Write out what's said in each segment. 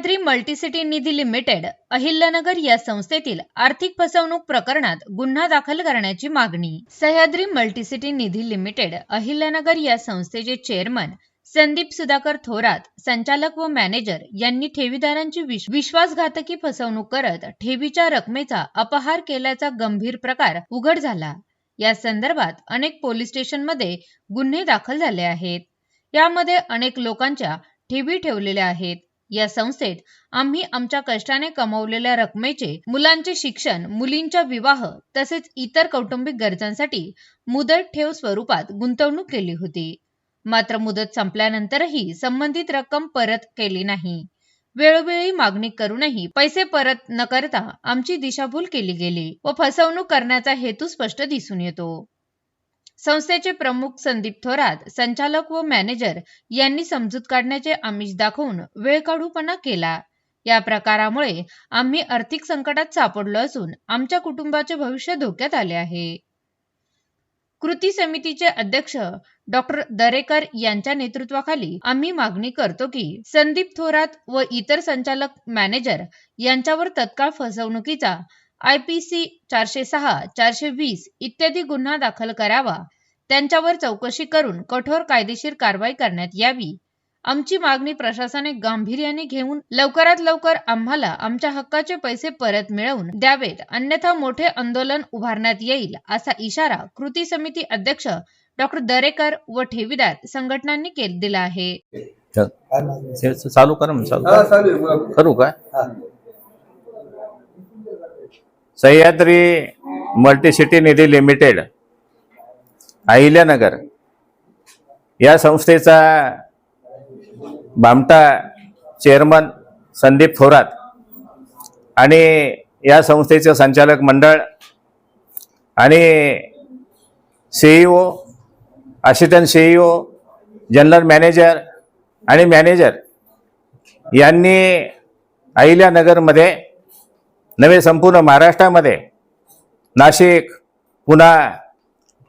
Sahyadri multicity Nidhi limited Ahilyanagar या संस्थेतील आर्थिक फसवणूक प्रकरणात गुन्हा दाखल करण्याची मागणी. सह्याद्री मल्टीसिटी निधी लिमिटेड अहिल्यानगर या संस्थेचे चेअरमन संदीप सुधाकर थोरात संचालक व मॅनेजर यांनी ठेवीदारांची विश्वासघातकी फसवणूक करत ठेवीच्या रकमेचा अपहार केल्याचा गंभीर प्रकार उघड झाला. या संदर्भात अनेक पोलीस स्टेशनमध्ये गुन्हे दाखल झाले आहेत. यामध्ये अनेक लोकांच्या ठेवी ठेवलेल्या आहेत. या संस्थेत आम्ही आमच्या कष्टाने कमवलेल्या रकमेचे मुलांचे शिक्षण मुलींच्या विवाह तसेच इतर कौटुंबिक गरजांसाठी मुदत ठेव स्वरूपात गुंतवणूक केली होती. मात्र मुदत संपल्यानंतरही संबंधित रक्कम परत केली नाही. वेळोवेळी मागणी करूनही पैसे परत न करता आमची दिशाभूल केली गेली व फसवणूक करण्याचा हेतू स्पष्ट दिसून येतो. संस्थेचे प्रमुख संदीप थोरात संचालक व मॅनेजर यांनी समजूत काढण्याचे आमिष दाखवून वेळ काढूपणा केला. या प्रकारामुळे आम्ही आर्थिक संकटात सापडलो असून आमच्या कुटुंबाचे भविष्य धोक्यात आले आहे. कृती समितीचे अध्यक्ष डॉक्टर दरेकर यांच्या नेतृत्वाखाली आम्ही मागणी करतो की संदीप थोरात व इतर संचालक मॅनेजर यांच्यावर तत्काळ फसवणुकीचा आय पी सी चारशे सहा चारशे वीस इत्यादी गुन्हा दाखल करावा. त्यांच्यावर चौकशी करून कठोर कायदेशीर कारवाई करण्यात यावी. आमची मागणी प्रशासनाने गांभीर्याने घेऊन लवकरात लवकर आम्हाला आमच्या हक्काचे पैसे परत मिळवून द्यावेत अन्यथा मोठे आंदोलन उभारण्यात येईल असा इशारा कृती समिती अध्यक्ष डॉक्टर दरेकर व ठेवीदार संघटनांनी केल दिला आहे. चल. काय करा ना चालू चालू आहे, बोला. करू का हा. सह्याद्री मल्टीसिटी निधी लिमिटेड अहिल्यानगर या संस्थेचा बामटा चेअरमन संदीप थोरात आणि या संस्थेचे संचालक मंडळ आणि CEO assistant CEO general manager आणि मॅनेजर यांनी अहिल्यानगरमध्ये नव्हे संपूर्ण महाराष्ट्रामध्ये. नाशिक पुणा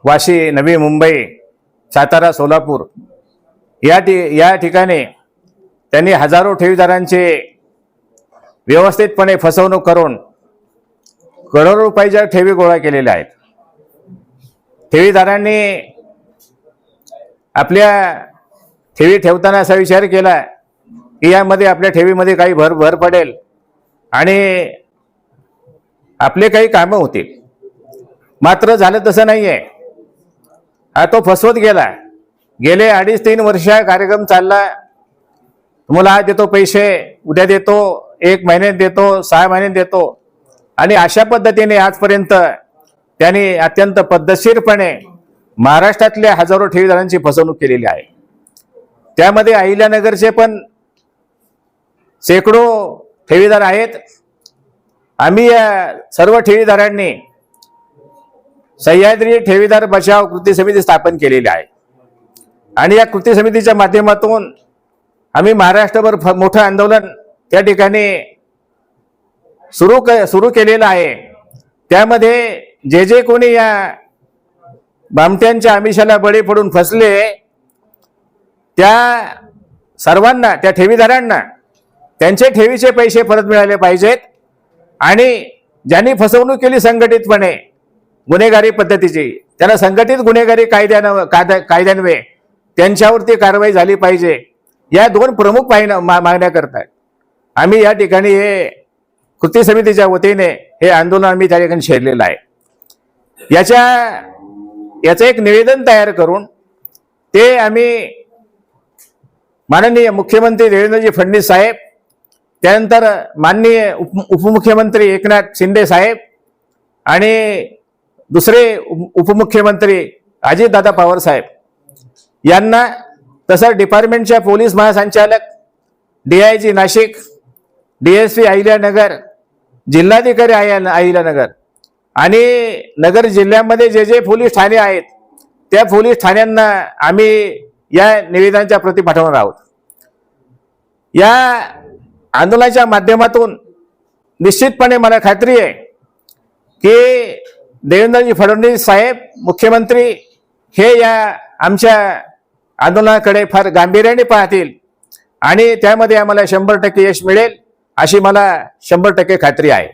वाशी नवी मुंबई सातारा सोलापूर या ठि या ठिकाणी त्यांनी हजारो ठेवीदारांचे व्यवस्थितपणे फसवणूक करून करोडो रुपयाच्या ठेवी गोळा केलेल्या आहेत. ठेवीदारांनी आपल्या ठेवी ठेवताना असा विचार केला की यामध्ये आपल्या ठेवीमध्ये काही भर भर पडेल आणि आपले काही कामं होतील. मात्र झालं तसं नाही आहे हा तो फसवत गेला गेले अडीच तीन वर्ष कार्यक्रम चालला तुम्हाला आज देतो पैसे उद्या देतो एक महिन्यात देतो सहा महिन्यात देतो. आणि अशा पद्धतीने आजपर्यंत त्यांनी अत्यंत पद्धतशीरपणे महाराष्ट्रातल्या हजारो ठेवीदारांची फसवणूक केलेली आहे. त्यामध्ये अहिल्यानगरचे पण शेकडो ठेवीदार आहेत. आम्ही या सर्व ठेवीदारांनी सह्याद्री ठेवीदार बचाव कृती समिती स्थापन केलेली आहे. आणि या कृती समितीच्या माध्यमातून आम्ही महाराष्ट्रभर फ- मोठं आंदोलन त्या ठिकाणी सुरू क सुरू केलेलं आहे. त्यामध्ये जे जे कोणी या बामट्यांच्या आमिषाला बळी पडून फसले त्या सर्वांना त्या ठेवीदारांना त्यांचे ठेवीचे पैसे परत मिळाले पाहिजेत. आणि ज्यांनी फसवणूक केली संघटितपणे गुन्हेगारी पद्धतीची त्याला संघटित गुन्हेगारी कायद्यानं कायद्या कायद्यान्वये त्यांच्यावरती कारवाई झाली पाहिजे या दोन प्रमुख पाहिन मा मागण्या करतात आम्ही या ठिकाणी हे कृती समितीच्या वतीने हे आंदोलन आम्ही त्या ठिकाणी छेडलेलं आहे. याच्या याचं एक निवेदन तयार करून ते आम्ही माननीय मुख्यमंत्री देवेंद्रजी फडणवीस साहेब त्यानंतर माननीय उप उपमुख्यमंत्री एकनाथ शिंदे साहेब आणि दुसरे उप- उपमुख्यमंत्री अजितदादा पवार साहेब. यांना तसं डिपार्टमेंटच्या पोलीस महासंचालक D I G Nashik D S P Ahilyanagar जिल्हाधिकारी अहिल्यानगर आणि नगर जिल्ह्यामध्ये जे जे पोलीस ठाणे आहेत त्या पोलीस ठाण्यांना आम्ही या निवेदनाच्या प्रती पाठवणार आहोत. या आंदोलनाच्या माध्यमातून निश्चितपणे मला खात्री आहे की देवेंद्रजी फडणवीस साहेब मुख्यमंत्री हे या आमच्या आंदोलनाकडे फार गांभीर्याने पाहतील आणि त्यामध्ये आम्हाला शंभर टक्के यश मिळेल अशी मला शंभर टक्के खात्री आहे.